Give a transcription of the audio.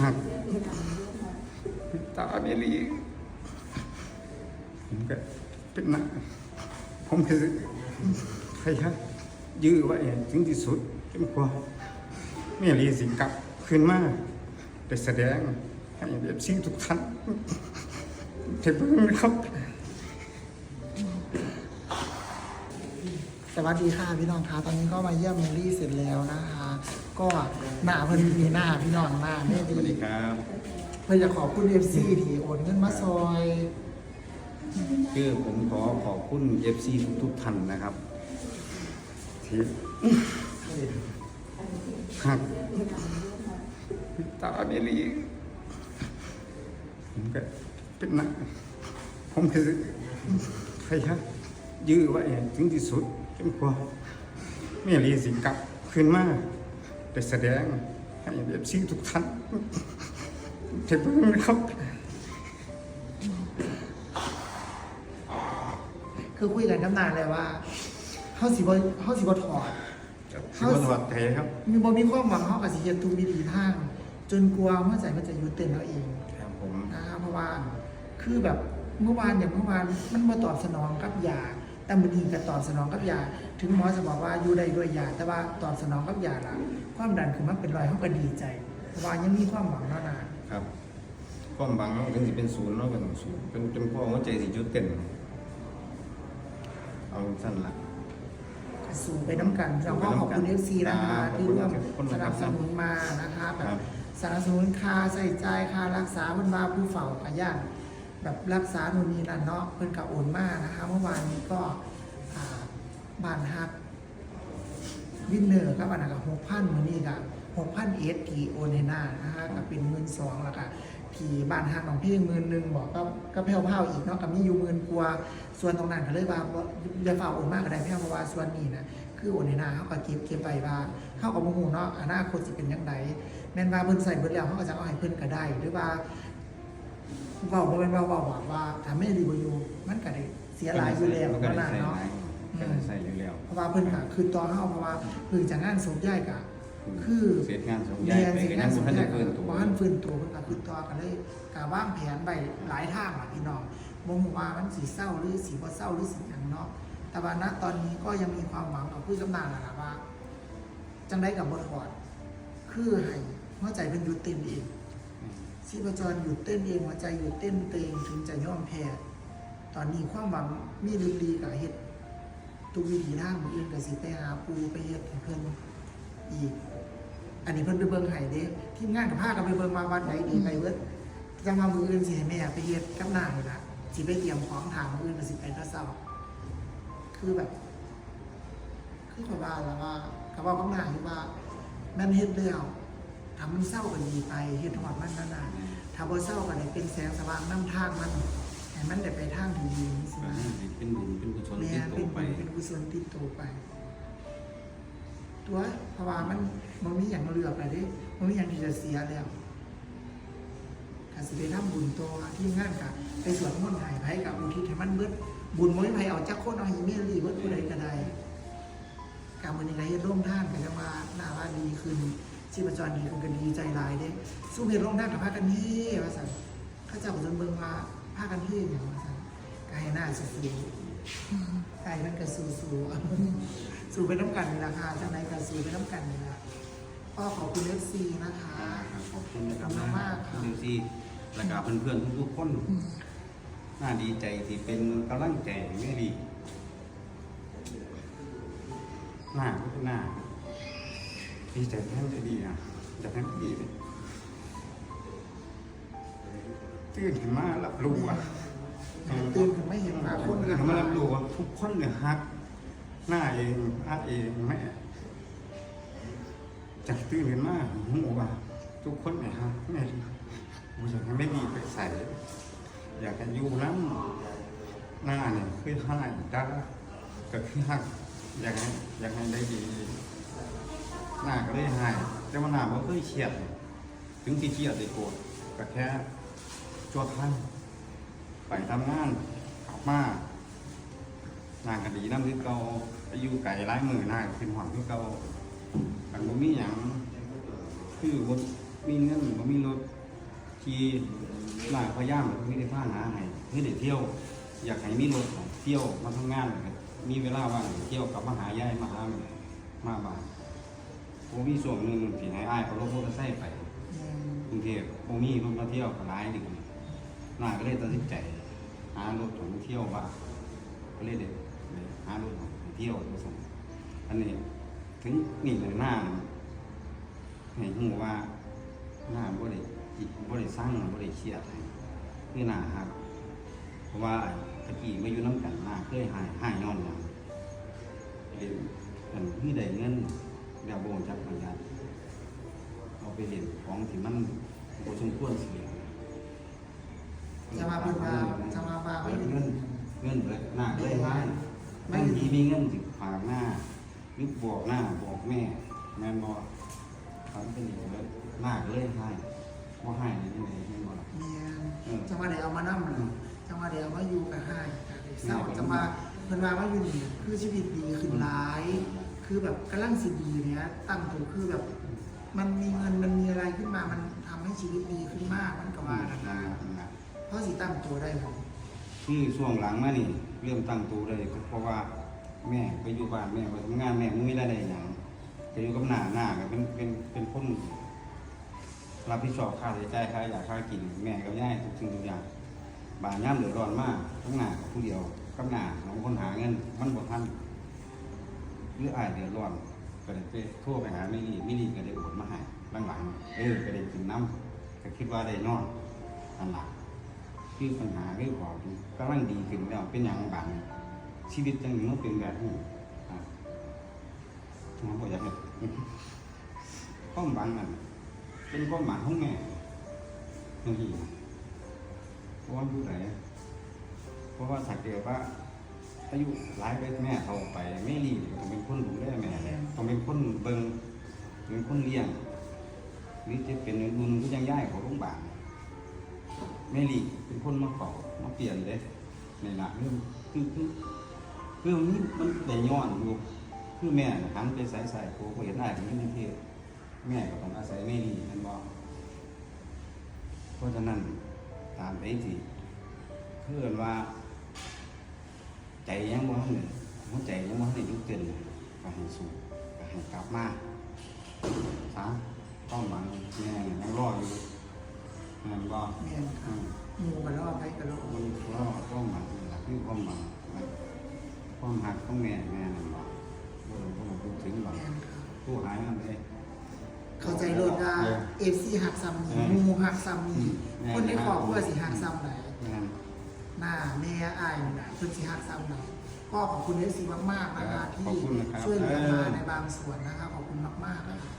หักตาเมลีผมก็เป็นหนักผมก็พยายามยื้อไว้ถึงที่สุดจนกว่าเมลีสิกลับคืนมาได้แสดงให้เอฟซีทุกท่านได้เบิ่งนะครับ สวัสดีค่ะพี่น้องคะตอนนี้ก็มาเยี่ยมเมลี่เสร็จแล้วนะคะ ก็หน้าเพิ่นมีหน้าพี่น้องหน้าไม่สวัสดีดีครับเพื่อจะขอบคุณเอฟซีที่โอนเงินมาซอยคือผมขอขอบคุณเอฟซีทุกๆท่านนะครับที่หักตาเมลีผมก็เป็นหนักผมก็พยายามยื้อไว้ถึงที่สุดจนกว่าเมลีสิกลับคืนมาได้ แสดงให้เอฟซีทุกท่านได้เบิ่งนะครับ คือคุยกันน้ำนานเลยว่าเฮาสิบ่เฮาสิบ่ถอด สิบวัดไทยครับ มีบ่มีความหวังเฮาก็สิเฮ็ดทุกวิถีทาง จนกลัวหัวใจมันจะหยุดเต้นเอาเองครับผม นะครับเพราะว่าคือแบบเมื่อวานอย่างเมื่อวานมันมาตอบสนองกับยาแต่มันดีกับตอบสนองกับยา ถึงหมอจะบอกว่าอยู่ได้ด้วยยาแต่ว่าตอบสนองกับยาละความดันคือมันเป็นรอยเขาก็ดีใจเพราะว่ายังมีความหวังแล้วนะครับ ความหวังเราถึงสิเป็นศูนย์เนาะเป็นศูนย์จนจนกว่าหัวใจสิหยุดเต้นเอาสั้นละสู่ไปน้ำกันเราก็ขอบคุณเอฟซีนะคะขอบที่คุณร่วมขอบคุณสนับสนุนมานะคะแบครับบสนับสนุนค่าใส่ใจายค่ารักษาบนบาผู้เฝ้าขย่านแบบรักษาโน่นนี่นั่นเนาะเพิ่นกับโอนมานะคะ เมื่อวานนี้ก็อ่า บ้านฮักวินเนอร์ครับอันนั้นก็หกพันมือนี่ก็หกพันเอสทีโอนน้านะคะก็เป็นหมื่นสองแล้วก็ที่บ้านฮักของพี่หมื่นหนึ่งบอกก็ก็แผ่วเผาอีกเนาะก็มีอยู่หมื่นกว่าส่วนตรงนั้นก็เลยว่าบ่อย่าฝ่าโอนมากก็ได้แผ่วเพราะว่าส่วนนี้นะคือโอนให้หน้าเขาก็เก็บเก็บไปว่าเขาก็บ่ฮู้เนาะอนาคตสิเป็นจังไดแม่นว่าเพิ่นใส่เบิดแล้วเขาก็จะเอาให้เพิ่นก็ได้ หรือว่าเว้าบ่แม่นว่าเว้าว่าว่าถ้าไม่ดีบ่อยู่มันก็ได้เสียหลายอยู่แล้วนก็นาะได้นั่นใส่เนาะ ก็ได้ใส่อยู่แล้วเพราะว่าเพิ่นก็คือตอนเฮาเพราะว่าเพิ่งจะงานศพใหญ่กะคือเสร็จงานสองแมย้ายนไปสิก็งายันงศบ่พทันใหได้ญ่ฟื้นตัว บ่ทันฟื้นตัวเพิ่นก็คือต่อกันเลยกะวางแผนไว้หลายทางล่ะพี่น้องบ่ฮู้ว่ามันสิเศร้าหรือสิบ่เศร้าหรือสิหยังเนาะแต่ว่าณตอนนี้ก็ยังมีความหวังกับผู้กำนานล่ะล่ะว่า จังได๋ก็บ่ถอด คือให้หัวใจเพิ่นหยุดเต้นเอง ชีพจรหยุดเต้นเองหัวใจหยุดเต้นเองถึงจะยอมแพ้ ตอนนี้ความหวังมีลึกดีกับเฮ็ด ทุกวิถีทางมืออื่นก็สิไปหาปูไปเฮ็ดให้เพิ่นอีก อันนี้เพิ่นไปเบิ่งให้เด้ทีมงานกับพากันไปเบิ่งมาวัดไหนดีไปเบิดจังว่ามืออื่นสิให้แม่ไปเฮ็ดกับนางนี่ล่ะสิไปเตรียมของถามมืออื่นก็สิไปแตะเช้าคือแบบ คือขอยว่าแล้วว่าก็เว้ากับนางอยู่ว่าแม่นเฮ็ดแล้วถ้ามันเศร้าก็ดีไปเฮ็ดฮอดมันนั่นน่ะถ้าบ่เศร้าก็ได้เป็นแสงสว่างนำทางมัน ให้มันได้ไปทางที่ดีสิก็นะให้เป็นบุญเป็นกุศลแม่ติดตัเป็วนไปบุญเป็นกุศลติดตัวไป ตัวเพราะว่ามันมันมีอย่างเหลือไปเด้มันมีอย่างที่จะเสียแล้วถ้าสิไปทำบุญตัวที่งานกับไปสวดมนต์ใหายไผกับอุทิศให้มันเบิดบุญบ่มีไผเอาจักคนเอาให้เมรีเบิดผู้ใดก็ได้การมื้อนี้ก็เฮ็ดร่วมท่านก็จะมาหน้าว่าดีขึ้นชีพจรดีขึ้นก็ดีใจหลายเด้สู้เฮ็ดร่วมท่านกับพากันเฮ้ว่าซั่นเขาเจ้าก็จนเบิ่งว่า พากันเฮ้หยังว่าซั่นก็ให้หน้าสู้ๆไก่มันก็สู้สู้ๆสู้ไปน้ำกันนี่แหละค่ะจังไหนก็สู้ไปน้ำกันนี่แหละก็ขอบคุณเอฟซีนะคะขอบคุณนะครับขอบคุณมากค่ะดูสิแล้วก็เพื่อนๆทุกๆคนน่าดีใจที่เป็นกำลังใจไม่ดีหน้าก็เป็นหน้าดีใจแท่านจะดีนะจะแท่านดีเลย ตื่นขึ้นมารับรู้อะตื่นขึ้นไม่เห็นหมาคนตื่นมารับรู้ว่าทุกคนเนี่ยฮัก หน้าเองฮักเองแม่จากตื่นขึ้นมาหูว่าทุกคนเนี่ยฮักแม่ผมอยากให้ไม่ดีไปใส่ อยากให้อยู่น้ำหน้าเนี่ยคือห้ดาก็คือฮักอยากให้อยากให้ได้ดี หน้าก็ได้หายแต่ว่าหน้ามันเคยเครียด ถึงที่เครียดได้โกรธก็แค่ ชั่วครั้งไปทำงานกลับมาน้าก็ดีน้ำคือเก่าอายุไก่ร้ายมือนาก็เป็นหวังคือเก่ากันบ่มีหยังคือบ่มีเงินบ่มีรถขี่หลายพยายามมีได้พาหาให้คือได้เที่ยว อยากให้มีรถเที่ยวมาทำงานมีเวลาว่างเที่ยวกลับมาหายายมาหามาบ้านผมมีส่วนหนึ่งที่ให้อ้ายเอารถมอเตอร์ไซค์ไปกรุงเทพผมมีรถมาเที่ยวก็หลายดึ กน่าก็เลยตัดสินใจหารถของเที่ยวบ้างก็เลยเด็ดหารถของเที่ยวผสมอันนี้ถึงนี่เลยหน้าให้หูว่าหน้าบ่ได้จิตบ่ได้สร้างบ่ได้เครียดให้คือหน้าครับเพราะว่าตะกี้มาอยู่น้ำกันหน้าเคยหายหายย้อนหยังเรียนอันที่ได้เงินเดี๋ยวโบงจักปัญญาเอาไปเรียนของที่มันบ่สมควรเสีย จะมาเป็นมาจะมาบาเบิไม่เป็นเงินเงินเบิดหน้าเลยให้บางทีมีเงินสิฝากหน้าหรือบอกหน้าบอกแม่ แม่บอกทำเป็นอย่างนี้หน้าก็เลยให้ว่าให้ในที่ไหนแม่บอกเมียจะมาเดี๋ยวเอามานั่มเหรอจะมาเดี๋ยวมาอยู่กับให้เศร้าจะมาเพิ่นมาว่าอยู่นี่คือชีวิตดีขึ้นหลาย คือแบบกำลังสิดีเนี้ยตั้งตัวคือแบบมันมีเงินมันมีอะไรขึ้นมามันทำให้ชีวิตดีขึ้นมากมันก็ว่านะอ่าอ่า พราะสิตั้งตัวได้ผมคือช่วงหลังมานี่เริ่มตั้งตัวเลยก็เพราะว่าแม่ไปอยู่บ้านแม่ไปทำงานแม่ไม่ได้ได้อย่างจะอยู่กับหน้าหน้าก็เป็นเป็นเป็นคนรับผิดชอบค่าใช้จ่ายค่าอยากค่ากิน แม่ก็ย่ายทุกสิ่งทุกอย่างบานย่ำเดือดร้อนมากทั้งหน้าผู้เดียวกับหน้าของคนหาเงินมันบ่ทันหรืออายเดือดร้อนก็เลยไปโทรไปหาไม่รีไม่รีก็ได้โอนมาให้หลังๆเออก็ได้กินน้ำก็คิดว่าได้นอนอันหลัง คือปัญหาเรื่องของกำลังดีขึ้นแล้วเป็นอย่างบางชีวิตจังหนึ่งมันเป็นแบบนี้อะผมบอกอยากให้ความบางนั้นเป็นความหมายของแม่บางทีเพราะว่าผู้ใดเพราะว่าถ้าเกิดว่าอายุหลายไปแม่เขาไปไม่รีบต้องเป็นคนดูแลแม่ต้องเป็นคนเบิ่งเป็นคนเลี้ยงหรือจะเป็นอุ่นก็ยังย้ายเขาโรงพยาบาล แม่ลีเป็นคนมาเป่ามาเปลี่ยนเลยในหลักเรื่องคือคือคือมันมันได้ย้อนอยู่คือแม่หันไปใส่ใส่โคก็เห็นได้ที่นี่เทศแม่ก็ต้องอาศัยแม่ลีนั่นบอกเพราะฉะนั้นตามไปที่เพื่อนว่า ใจยังบ่ทันเลยหัวใจยังบ่ทันได้ยุติเลยก็ให้สู้ก็ให้กลับมาสามต้องหวังแม่ยังรออยู่ นั่นบ่เมียนคอืรับมหมูกันแล้วไปกันแล้วมันก็ต้องหมักหลักคือความหมักความหักของแม่แม่นั่นหรอกเราต้องพูดถึงหรอกเมียนครับผู้หายนั่นเองเข้าใจโลดว่าเอฟซีหักซ้ำนี่หมูหักซ้ำนี่คนในครอบครัวสิหักซ้ำไหนนั่นหน้าแม่อายนี่นะเพิ่นสิหักซ้ำไหนก็ขอบคุณเอฟซีมากๆนะคะที่ขอบคุณนะครับช่วยเหลือเอมาอในบางส่วนนะคะขอบคุณมากๆนะคะ